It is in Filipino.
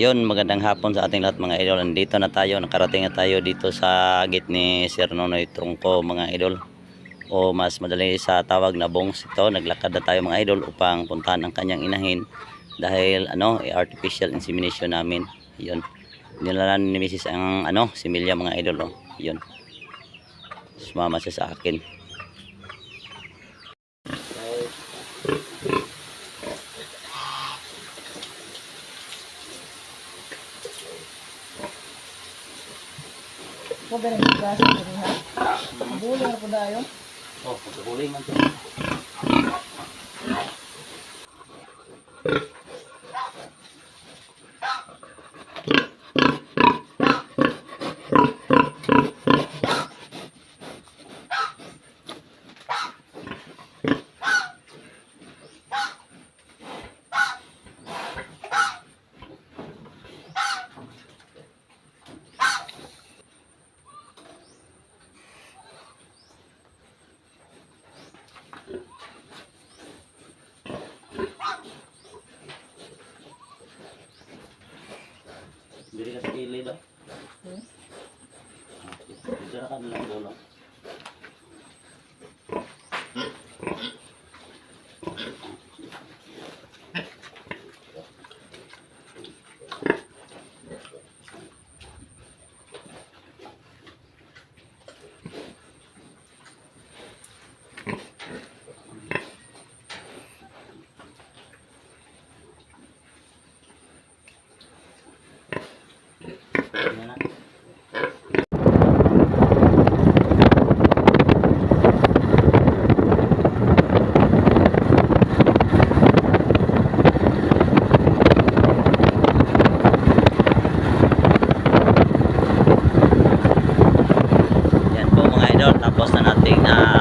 Yun, magandang hapon sa ating lahat mga idol. Nandito na tayo, nakarating na tayo dito sa gate ni Sir Nonoy Trungko mga idol. O mas madali sa tawag na bongs ito. Naglakad na tayo mga idol upang puntahan ang kanyang inahin. Dahil ano, artificial insemination namin. Yun. Nilalan ni Mrs. ang ano, similya mga idol. Oh. Yun. Sumama siya sa akin. Huwag ganun yung klase ko rin ha. Mabulo na po tayo. Oh, pagkahuling man to. Dito na ka nilang dulo. Yan na. Yan po mga idol, tapos na